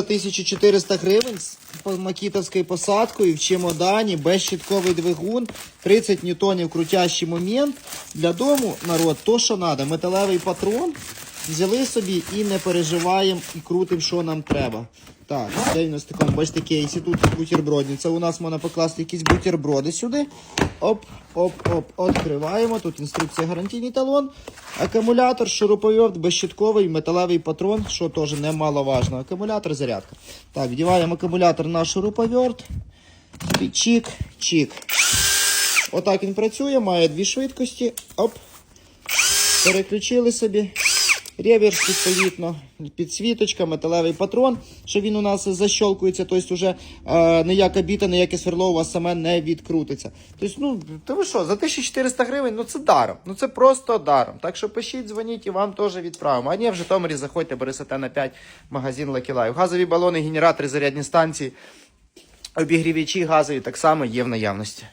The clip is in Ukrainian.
1400 гривень з макітовською посадкою в чемодані, безщитковий двигун, 30 ньютонів крутящий момент. Для дому народ то, що треба. Металевий патрон. Взяли собі і не переживаємо і крутимо, що нам треба. Так, він у нас в такому, бачите, кейсі, тут бутербродниця. У нас можна покласти якісь бутерброди сюди. Оп, оп, оп, відкриваємо. Тут інструкція гарантійний талон. Акумулятор, шуруповерт, безщитковий, металевий патрон, що теж немаловажно. Акумулятор, зарядка. Так, вдіваємо акумулятор на шуруповерт. Чик, чик. Отак він працює, має дві швидкості. Оп. Переключили собі. Реверс відповідно, підсвіточка, металевий патрон, що він у нас защолкується, тобто вже е, ніяка біта, ніяке сверло у вас саме не відкрутиться. Тобто, ну, то ви що, за 1400 гривень, ну це даром. Ну це просто даром. Так що пишіть, дзвоніть і вам теж відправимо. А ні, в Житомирі заходьте, Борисата на 5, магазин Life. Газові балони, генератори, зарядні станції, обігрівачі газові так само є в наявності.